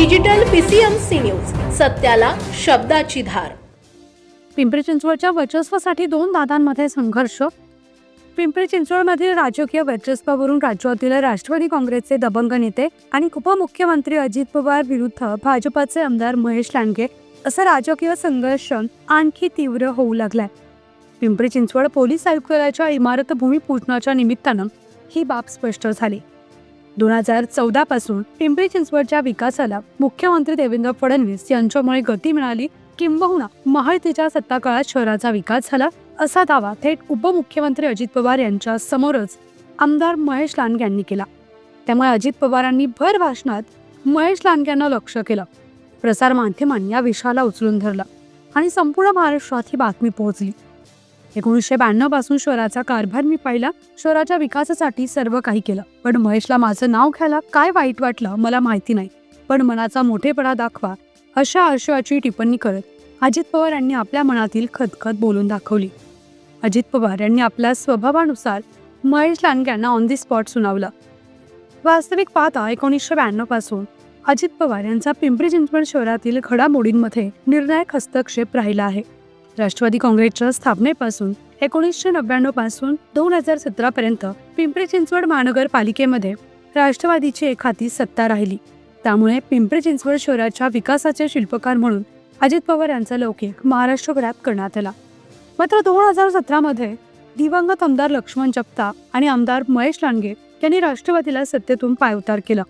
Digital PCMC news सत्याला शब्दाची धार. पिंपरी चिंचवडच्या वर्चस्वासाठी दोन दादांमध्ये संघर्ष. पिंपरी चिंचवडमधील राजकीय वर्चस्वावरून राज्यातील राष्ट्रवादी काँग्रेसचे दबंग नेते आणि उपमुख्यमंत्री अजित पवार विरुद्ध भाजपाचे आमदार महेश लांडगे असा राजकीय संघर्ष आणखी तीव्र होऊ लागलाय. पिंपरी चिंचवड पोलीस आयुक्तालयाच्या इमारत भूमिपूजनाच्या निमित्तानं ही बाब स्पष्ट झाली. दोन हजार चौदा पासून पिंपरी चिंचवडच्या विकासाला मुख्यमंत्री देवेंद्र फडणवीस यांच्यामुळे गती मिळाली. किंबहुना महायुतीच्या सत्ताकाळात शहराचा विकास झाला असा दावा थेट उपमुख्यमंत्री अजित पवार यांच्या समोरच आमदार महेश लांडगे यांनी केला. त्यामुळे अजित पवारांनी भर भाषणात महेश लांडगे यांना लक्ष केलं. प्रसार माध्यमांनी या विषयाला उचलून धरलं आणि संपूर्ण महाराष्ट्रात ही बातमी पोहोचली. एकोणीसशे ब्याण्णवपासून शहराचा कारभार मी पाहिला. शहराच्या विकासासाठी सर्व काही केलं. पण महेशला माझं नाव घ्यायला काय वाईट वाटलं मला माहिती नाही. पण मनाचा मोठेपणा दाखवा अशा आशयाची टिप्पणी करत अजित पवार यांनी आपल्या मनातील खदखद बोलून दाखवली. अजित पवार यांनी आपल्या स्वभावानुसार महेश लांडगे यांना ऑन दी स्पॉट सुनावलं. वास्तविक पाहता एकोणीसशे ब्याण्णवपासून अजित पवार यांचा पिंपरी चिंचवड शहरातील घडामोडींमध्ये निर्णायक हस्तक्षेप राहिला आहे. राष्ट्रवादी काँग्रेसच्या स्थापनेपासून एकोणीसशे नव्याण्णवपासून दोन हजार सतरा पर्यंत पिंपरी चिंचवड महानगरपालिकेमध्ये राष्ट्रवादीची एक हाती सत्ता राहिली. त्यामुळे पिंपरी चिंचवड शहराच्या विकासाचे शिल्पकार म्हणून अजित पवार यांचा लौकिक महाराष्ट्रभरात करण्यात आला. मात्र दोन हजार सतरामध्ये दिवंगत आमदार लक्ष्मण जगताप आणि आमदार महेश लांडगे यांनी राष्ट्रवादीला सत्तेतून पायउतार केला.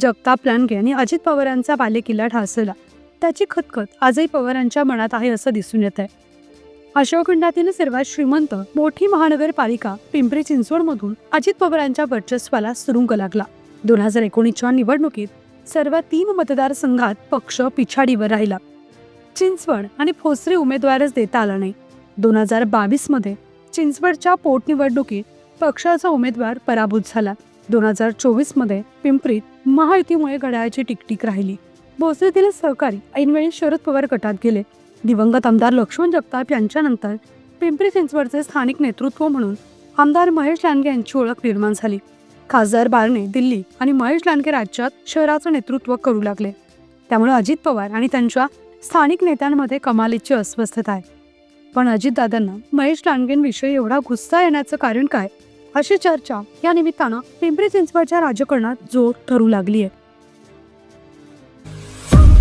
जगताप लांडगे यांनी अजित पवार यांचा बालेकिल्ला ढासळला. त्याची खतखत आजही पवारांच्या मनात आहे असं दिसून येत आहे अशोकखंडातील सर्वात श्रीमंत मोठी महानगरपालिका पिंपरी चिंचवडमधून अजित पवारांच्या वर्चस्वाला सुरुंग लागला. दोन हजार एकोणीसच्या निवडणुकीत सर्व तीन मतदारसंघात पक्ष पिछाडीवर राहिला. चिंचवड आणि फोसरे उमेदवारच देता आला नाही. दोन हजार बावीसमध्ये चिंचवडच्या पोटनिवडणुकीत पक्षाचा उमेदवार पराभूत झाला. दोन हजार चोवीसमध्ये पिंपरीत महायुतीमुळे घड्याळाची टिकटिक राहिली. भोसरीतील सहकारी ऐनवेळी शरद पवार गटात गेले. दिवंगत आमदार लक्ष्मण जगताप यांच्यानंतर पिंपरी चिंचवडचे स्थानिक नेतृत्व म्हणून आमदार महेश लांडगे यांची ओळख निर्माण झाली. खासदार बारणे दिल्ली आणि महेश लांडगे राज्यात शहराचं नेतृत्व करू लागले. त्यामुळे अजित पवार आणि त्यांच्या स्थानिक नेत्यांमध्ये कमालीची अस्वस्थता आहे. पण अजितदादांना महेश लांडगेंविषयी एवढा गुस्सा येण्याचं कारण काय? अशी चर्चा या निमित्तानं पिंपरी चिंचवडच्या राजकारणात जोर ठरू लागली आहे